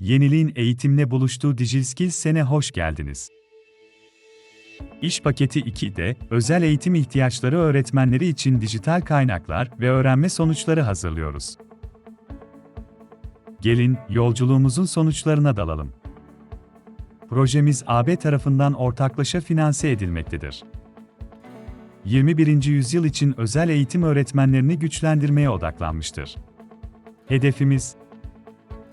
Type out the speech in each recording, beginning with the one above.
Yeniliğin eğitimle buluştuğu DigiSkills sene hoş geldiniz. İş paketi 2'de, özel eğitim ihtiyaçları öğretmenleri için dijital kaynaklar ve öğrenme sonuçları hazırlıyoruz. Gelin, yolculuğumuzun sonuçlarına dalalım. Projemiz AB tarafından ortaklaşa finanse edilmektedir. 21. yüzyıl için özel eğitim öğretmenlerini güçlendirmeye odaklanmıştır. Hedefimiz,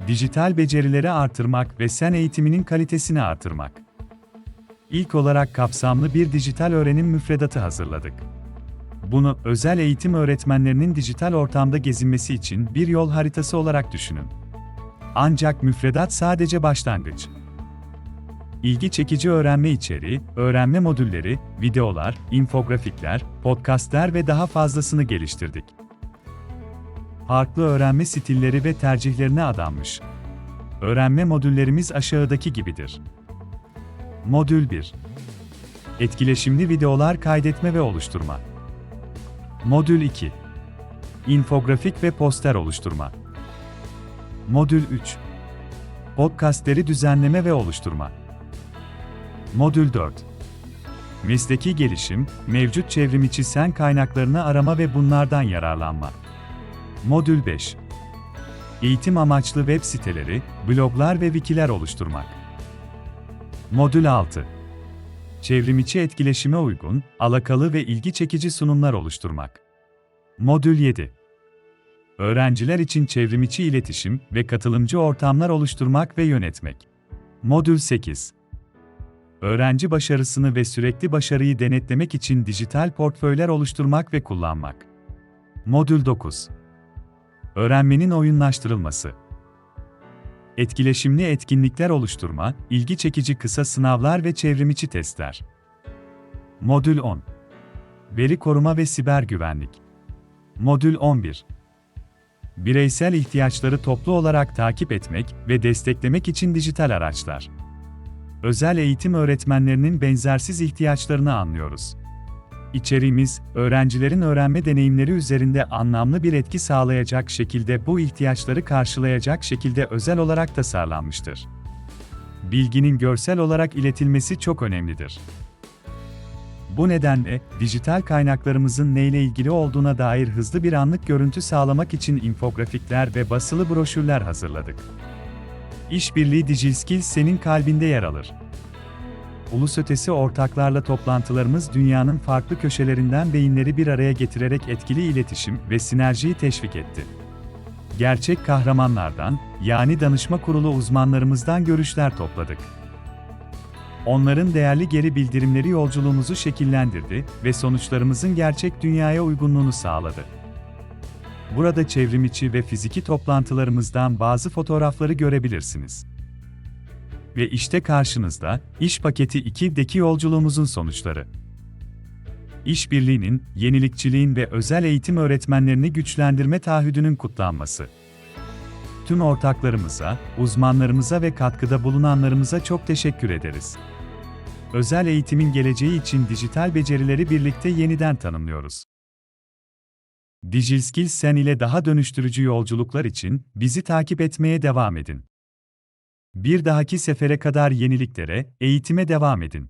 dijital becerileri artırmak ve sen eğitiminin kalitesini artırmak. İlk olarak kapsamlı bir dijital öğrenim müfredatı hazırladık. Bunu özel eğitim öğretmenlerinin dijital ortamda gezinmesi için bir yol haritası olarak düşünün. Ancak müfredat sadece başlangıç. İlgi çekici öğrenme içeriği, öğrenme modülleri, videolar, infografikler, podcastler ve daha fazlasını geliştirdik. Farklı öğrenme stilleri ve tercihlerine adanmış. Öğrenme modüllerimiz aşağıdaki gibidir. Modül 1. Etkileşimli videolar kaydetme ve oluşturma. Modül 2. İnfografik ve poster oluşturma. Modül 3. Podcastleri düzenleme ve oluşturma. Modül 4. Mesleki gelişim, mevcut çevrimiçi sen kaynaklarını arama ve bunlardan yararlanma. Modül 5. Eğitim amaçlı web siteleri, bloglar ve wikiler oluşturmak. Modül 6. Çevrimiçi etkileşime uygun, alakalı ve ilgi çekici sunumlar oluşturmak. Modül 7. Öğrenciler için çevrimiçi iletişim ve katılımcı ortamlar oluşturmak ve yönetmek. Modül 8. Öğrenci başarısını ve sürekli başarıyı denetlemek için dijital portföyler oluşturmak ve kullanmak. Modül 9. Öğrenmenin oyunlaştırılması. Etkileşimli etkinlikler oluşturma, ilgi çekici kısa sınavlar ve çevrimiçi testler. Modül 10. Veri koruma ve siber güvenlik. Modül 11. Bireysel ihtiyaçları toplu olarak takip etmek ve desteklemek için dijital araçlar. Özel eğitim öğretmenlerinin benzersiz ihtiyaçlarını anlıyoruz. İçeriğimiz, öğrencilerin öğrenme deneyimleri üzerinde anlamlı bir etki sağlayacak şekilde bu ihtiyaçları karşılayacak şekilde özel olarak tasarlanmıştır. Bilginin görsel olarak iletilmesi çok önemlidir. Bu nedenle, dijital kaynaklarımızın neyle ilgili olduğuna dair hızlı bir anlık görüntü sağlamak için infografikler ve basılı broşürler hazırladık. İşbirliği DigiSkills senin kalbinde yer alır. Ulus ötesi ortaklarla toplantılarımız dünyanın farklı köşelerinden beyinleri bir araya getirerek etkili iletişim ve sinerjiyi teşvik etti. Gerçek kahramanlardan, yani danışma kurulu uzmanlarımızdan görüşler topladık. Onların değerli geri bildirimleri yolculuğumuzu şekillendirdi ve sonuçlarımızın gerçek dünyaya uygunluğunu sağladı. Burada çevrimiçi ve fiziki toplantılarımızdan bazı fotoğrafları görebilirsiniz. Ve işte karşınızda, iş paketi 2'deki yolculuğumuzun sonuçları. İşbirliğinin, yenilikçiliğin ve özel eğitim öğretmenlerini güçlendirme taahhüdünün kutlanması. Tüm ortaklarımıza, uzmanlarımıza ve katkıda bulunanlarımıza çok teşekkür ederiz. Özel eğitimin geleceği için dijital becerileri birlikte yeniden tanımlıyoruz. DigiSkills Sen ile daha dönüştürücü yolculuklar için bizi takip etmeye devam edin. Bir dahaki sefere kadar yeniliklere, eğitime devam edin.